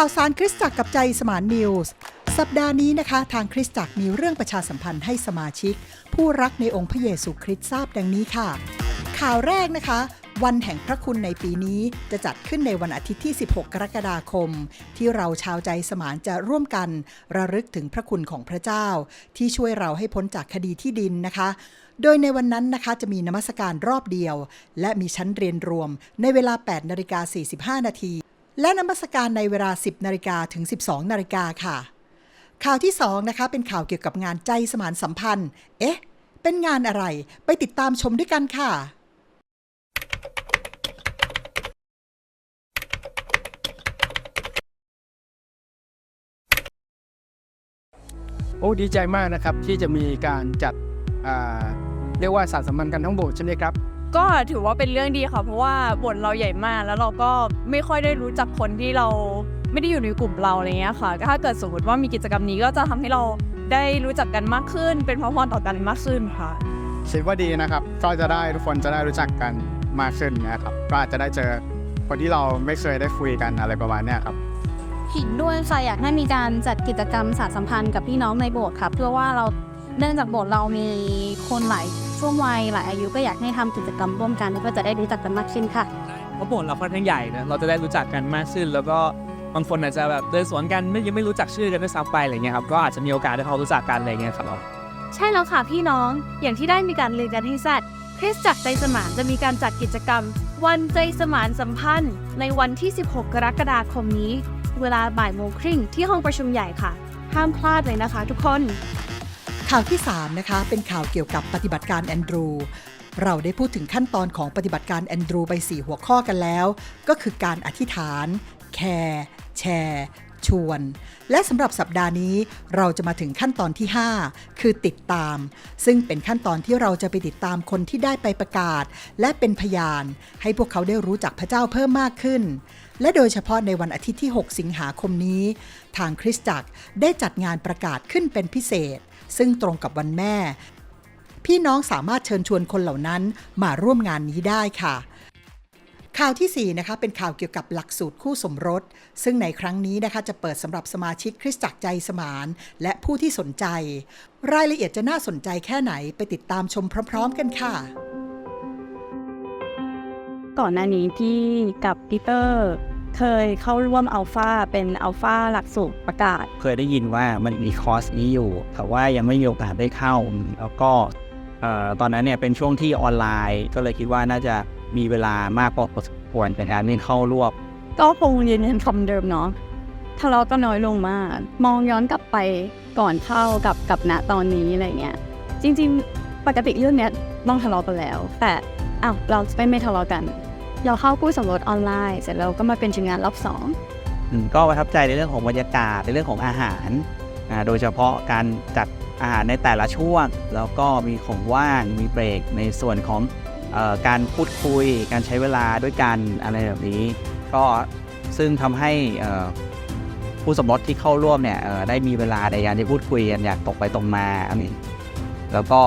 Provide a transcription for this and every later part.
ข่าวสารคริสตจักรกับใจสมานนิวส์ สัปดาห์นี้นะคะ ทางคริสตจักรมีเรื่องประชาสัมพันธ์ให้สมาชิก ผู้รักในองค์พระเยซูคริสต์ทราบดังนี้ค่ะ ข่าวแรกนะคะ วันแห่งพระคุณในปีนี้จะจัดขึ้นในวันอาทิตย์ที่ 16 กรกฎาคม ที่เราชาวใจสมานจะร่วมกัน ระลึกถึงพระคุณของพระเจ้า ที่ช่วยเราให้พ้นจากคดีที่ดินนะคะโดยในวันนั้นนะคะจะมีนมัสการรอบเดียว และมีชั้นเรียนรวมในเวลา 8 นาฬิกา 45 นาที และนมัสการในเวลา 10นาฬิกาถึง 12นาฬิกาค่ะ ข่าวที่2นะคะเป็นข่าวเกี่ยวกับงานใจสมานสัมพันธ์ เอ๊ะ เป็นงานอะไรไปติดตามชมด้วยกันค่ะโอ้ดีใจมากนะครับที่จะมีการจัดเรียกว่าสารสัมพันธ์กันทั้งโบสถ์ใช่ไหมครับ ก็ถือว่าเป็นเรื่องดีค่ะ เพราะว่าบทเราใหญ่มาก แล้วเราก็ไม่ค่อยได้รู้จักคนที่เราไม่ได้อยู่ในกลุ่มเราอะไรเงี้ยค่ะถ้าเกิดสมมติว่ามีกิจกรรมนี้ก็จะทำให้เราได้รู้จักกันมากขึ้น เป็นพระพรต่อกันมากขึ้นค่ะคิดว่าดีนะครับ ก็จะได้ทุกคนจะได้รู้จักกันมากขึ้นนะครับก็อาจจะได้เจอคนที่เราไม่เคยได้คุยกันอะไรประมาณเนี้ยครับเห็นด้วยค่ะอยากให้มีการจัดกิจกรรมสารสัมพันธ์กับพี่น้องในโบสถ์ค่ะเพื่อว่าเรา เนื่องจากโบสถ์เรามีคนหลายช่วงวัยหลายอายุก็อยากให้ทำกิจกรรมร่วมกันก็จะได้รู้จักกันมากขึ้นค่ะ เพราะโบสถ์เราค่อนข้างใหญ่นะเราจะได้รู้จักกันมากขึ้น แล้วก็บางคนอาจจะแบบเดินสวนกันไม่ยังไม่รู้จักชื่อกันด้วยซ้ำไปอะไรเงี้ยครับก็อาจจะมีโอกาสได้เขารู้จักกันอะไรเงี้ยครับ ใช่แล้วค่ะพี่น้อง อย่างที่ได้มีการเรียนกันให้ทราบคริสตจักรใจสมานจะมีการจัดกิจกรรม วันใจสมานสัมพันธ์ ในวันที่ 16 กรกฎาคมนี้ เวลาบ่ายโมงครึ่งที่ห้องประชุมใหญ่ค่ะ ห้ามพลาดเลยนะคะทุกคน ข่าวที่ 3 นะคะ เป็นข่าวเกี่ยวกับปฏิบัติการแอนดรู เราได้พูดถึงขั้นตอนของปฏิบัติการแอนดรูไป 4 หัวข้อกันแล้ว ก็คือการอธิษฐาน แคร์ แชร์ ชวน และสำหรับสัปดาห์นี้เราจะมาถึงขั้นตอนที่ 5 คือติดตาม ซึ่งเป็นขั้นตอนที่เราจะไปติดตามคนที่ได้ไปประกาศ และเป็นพยาน ให้พวกเขาได้รู้จักพระเจ้าเพิ่มมากขึ้น และโดยเฉพาะในวันอาทิตย์ที่ 6 สิงหาคมนี้ ทางคริสตจักรได้จัดงานประกาศขึ้นเป็นพิเศษ ซึ่งตรงกับวันแม่ พี่น้องสามารถเชิญชวนคนเหล่านั้นมาร่วมงานนี้ได้ค่ะ ข่าวทีสี่ 4 นะคะ เป็นข่าวเกี่ยวกับหลักสูตรคู่สมรส ซึ่งในครั้งนี้นะคะจะเปิดสำหรับสมาชิกคริสตจักรใจสมาน และผู้ที่สนใจ รายละเอียดจะน่าสนใจแค่ไหนไปติดตามชมพร้อม ๆ กันค่ะ ก่อนหน้านี้ที่กับปีเตอร์เคยเข้าร่วมอัลฟาเป็นอัลฟาหลักสูตรประกาศ เคยได้ยินว่ามันมีคอร์สนี้อยู่ แต่ว่ายังไม่มีโอกาสได้เข้า แล้วก็เอ่อตอนนั้นเนี่ยเป็นช่วงที่ออนไลน์ ก็เลยคิดว่าน่าจะ มีเวลามากพอสมควรในการเข้ารวบ ก็คงยืนยันคำเดิมเนาะทะเลาะก็น้อยลงมาก มองย้อนกลับไปก่อนเข้ากับกับณตอนนี้อะไรเงี้ยจริง ๆ ปกติเรื่องเนี้ยต้องทะเลาะกันแล้ว แต่อ้าวเราจะไม่ไม่ทะเลาะกัน เราเข้ากู้สมรสออนไลน์เสร็จแล้วก็มาเป็นชิ้นงานรอบสองอืมก็ประทับใจในเรื่องของบรรยากาศในเรื่องของอาหารอ่าโดยเฉพาะการจัดอาหารในแต่ละช่วง แล้วก็มีของว่างมีเบรกในส่วนของเออ การพูดคุย การใช้เวลาด้วยกันอะไรแบบนี้ ก็ซึ่งทำให้ผู้สมรสที่เข้าร่วมเนี่ยได้มีเวลาในการที่พูดคุยกันอยางตรงไปตรงมาอันนี้แล้วก็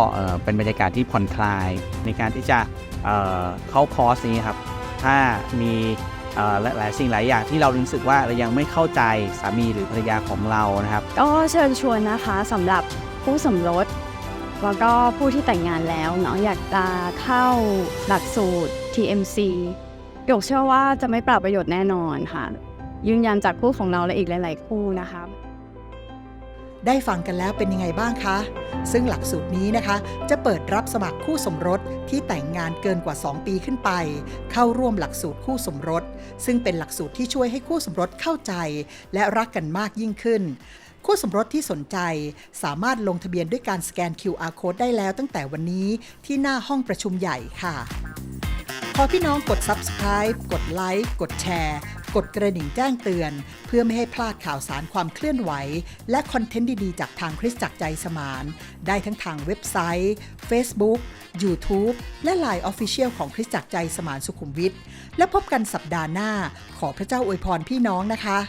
เป็นบรรยากาศที่ผ่อนคลายในการที่จะเเข้าคอร์สนี้ครับ ถ้ามีหลายหลายสิ่งหลายอย่างที่เรารู้สึกว่าเรายังไม่เข้าใจสามีหรือภรรยาของเรานะครับ ก็เชิญชวนนะคะสำหรับผู้สมรส แล้วก็ผู้ที่แต่งงานแล้วเนาะอยากจะเข้าหลักสูตร TMC หยกเชื่อว่าจะไม่เปล่าประโยชน์แน่นอนค่ะ ยืนยันจากคู่ของเราและอีกหลาย ๆ คู่นะคะได้ฟังกันแล้วเป็นยังไงบ้างคะ ซึ่งหลักสูตรนี้นะคะ จะเปิดรับสมัครคู่สมรสที่แต่งงานเกินกว่า 2 ปีขึ้นไป เข้าร่วมหลักสูตรคู่สมรส ซึ่งเป็นหลักสูตรที่ช่วยให้คู่สมรสเข้าใจ และรักกันมากยิ่งขึ้น คู่สมรสที่สนใจสามารถลงทะเบียนด้วยการสแกน QR code ได้แล้วตั้งแต่วันนี้ที่หน้าห้องประชุมใหญ่ค่ะขอพี่น้องกด subscribe กดไลค์กดแชร์ กดกระดิ่งแจ้งเตือน เพื่อไม่ให้พลาดข่าวสารความเคลื่อนไหว และคอนเทนต์ดี ๆ จากทางคริสตจักรใจสมาน ได้ทั้งทางเว็บไซต์ Facebook YouTube และ Line Official ของคริสตจักรใจสมานสุขุมวิทและพบกันสัปดาห์หน้า ขอพระเจ้าอวยพรพี่น้องนะคะ